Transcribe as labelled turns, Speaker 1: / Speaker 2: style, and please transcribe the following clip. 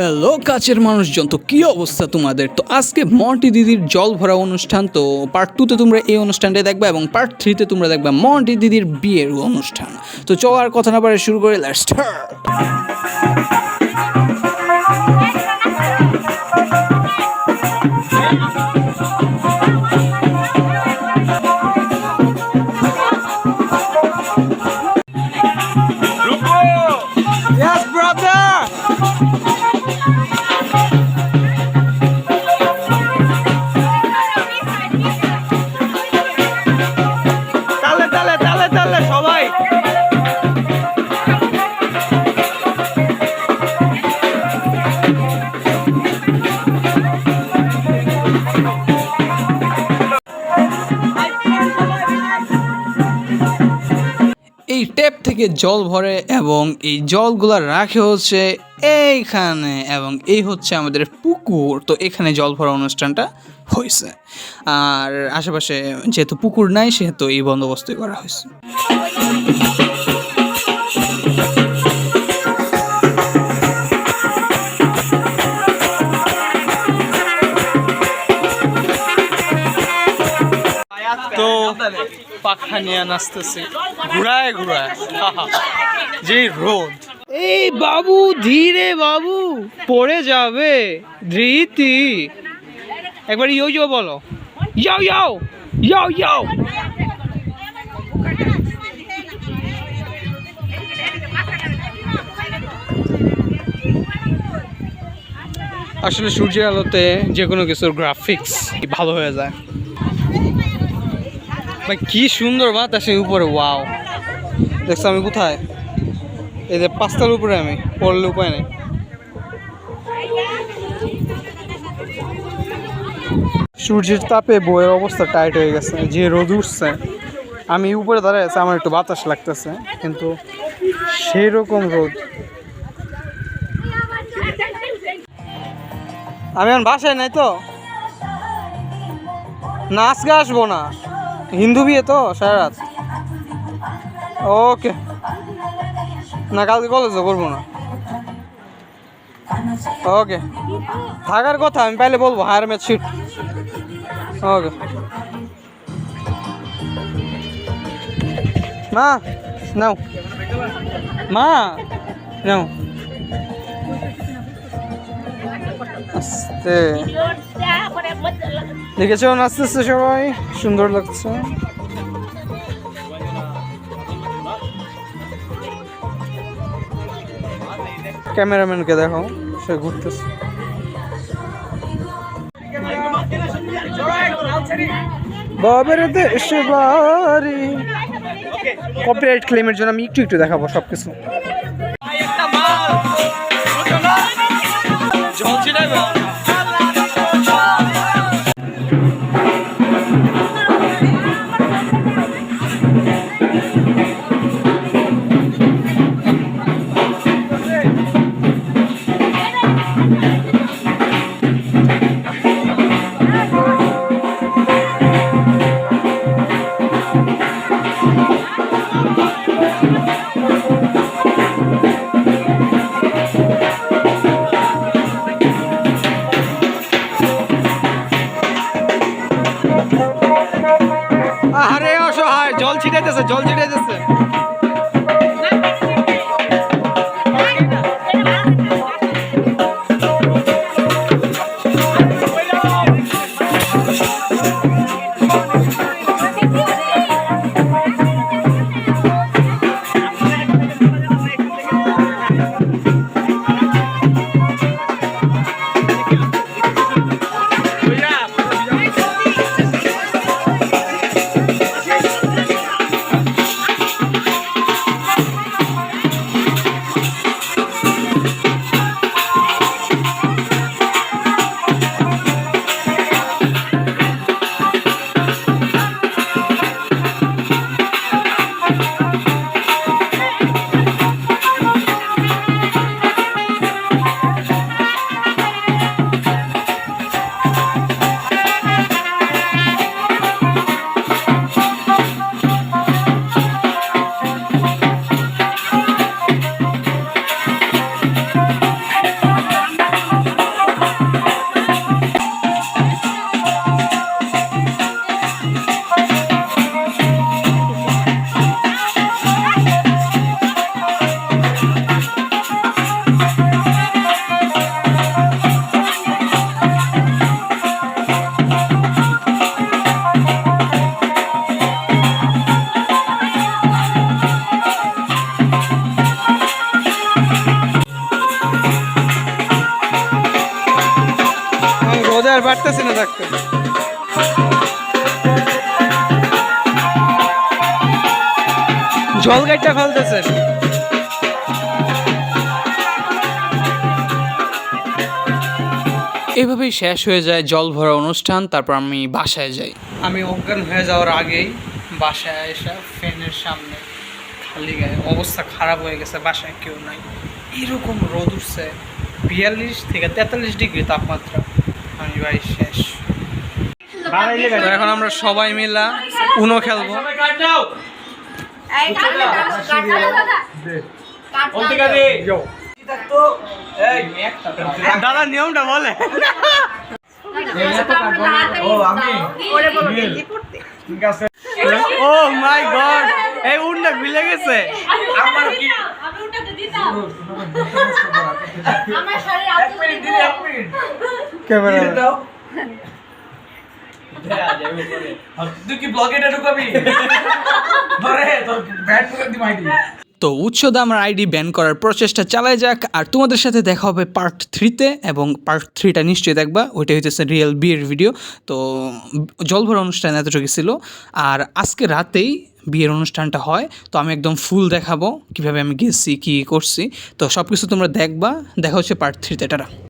Speaker 1: Hello, কাছের মানুষজন, তো কী অবস্থা তোমাদের? তো আজকে মন্টি দিদির জল ভরা অনুষ্ঠান, তো পার্ট টুতে তোমরা এই অনুষ্ঠানটা দেখবে এবং পার্ট থ্রিতে তোমরা দেখবে মন্টি দিদির বিয়ের অনুষ্ঠান। তো চল আর কথা না পারে শুরু করে লেটস এই ট্যাপ থেকে জল ভরে এবং এই জলগুলা রাখে হচ্ছে এইখানে এবং এই হচ্ছে আমাদের পুকুর। তো এখানে জল ভরা অনুষ্ঠানটা হয়েছে। আর আশেপাশে যেহেতু পুকুর নাই, সেহেতু এই বন্দোবস্তই করা হয়েছে।
Speaker 2: তো পাখা নিয়ে নাচতেছে। ঘুরায় ঘুরায়। যে রোদ। এই বাবু, ধীরে বাবু, পড়ে যাবে ধৃতি। একবার ইয়ো ইয়ো বলো। ইয়াও ইয়াও ইয়াও ইয়াও আসলে সূর্যের আলোতে যে কোনো কিছুর গ্রাফিক্স ভালো হয়ে যায়। কি সুন্দর বাতাসে উপরে ওয়াও দেখছ আমি কোথায়? এই যে পাঁচটার উপরে আমি, পড়লে উপায় নেই। সূর্যের তাপে বইয়ের অবস্থা টাইট হয়ে গেছে, যে রোদ উঠছে। আমি উপরে দাঁড়ায় আছি, আমার একটু বাতাস লাগতেছে, কিন্তু সেই রকম রোদ আমি এখন বাসায় নাই তো। না, আজকে আসব না। হিন্দু বিয়ে তো সারা রাত। ওকে। না, কালকে কলেজও করব না। ওকে। থাকার কথা, আমি পাইলে বলব, হায়ার ম্যাচ শিট। ওকে। মা, নাও। মা, নাও। আস্তে। দেখেছ, নাচতেছে সবাই, সুন্দর লাগছে। ক্যামেরাম্যানকে দেখো সে ঘুরতেছে। কপিরাইট ক্লেমের জন্য আমি একটু একটু দেখাবো সব কিছু জল ছিটাইবে আরে ছিটাইতেছে জল ছিটাইতেছে
Speaker 3: আর বাড়তেছি না থাকতে। জল গাইডটা ফেলতেছেন
Speaker 2: এভাবেই শেষ হয়ে যায় জল ভরা অনুষ্ঠান তারপর আমি বাসায় যাই।
Speaker 3: আমি অজ্ঞান হয়ে যাওয়ার আগেই বাসায় এসে ফ্যানের সামনে খালি গায়ে অবস্থা খারাপ হয়ে গেছে বাসায় কেউ নাই। এরকম রোদ উঠছে বিয়াল্লিশ থেকে তেতাল্লিশ ডিগ্রি তাপমাত্রা। শেষ। তো এখন আমরা সবাই মিলা উনো খেলব। দাদা নিয়মটা বলে। ও মাই গড এই উনটা মিলে গেছে।
Speaker 4: আমার কি আমি ওটাতে দিতাম। আমার শরীর এক মিনিট দিলে এক মিনিট।
Speaker 3: ক্যামেরা
Speaker 5: তুই কি ব্লগে এটা ঢুকাবি? ধরে তোর ব্যাট করে দি মাইটি
Speaker 2: তো উৎসদা আমার আইডি ব্যান করার প্রচেষ্টা চালায় যাক আর তোমাদের সাথে দেখা হবে পার্ট থ্রিতে এবং পার্ট থ্রিটা নিশ্চয়ই দেখবা ওইটা হইতেছে রিয়েল বিয়ের ভিডিও তো জলভরা অনুষ্ঠান এতটুকু ছিল। আর আজকে রাতেই বিয়ের অনুষ্ঠানটা হয়, তো আমি একদম ফুল দেখাবো কীভাবে আমি গেছি, কী করছি। তো সব কিছু তোমরা দেখবা, দেখা হচ্ছে পার্ট থ্রিতে টাটা।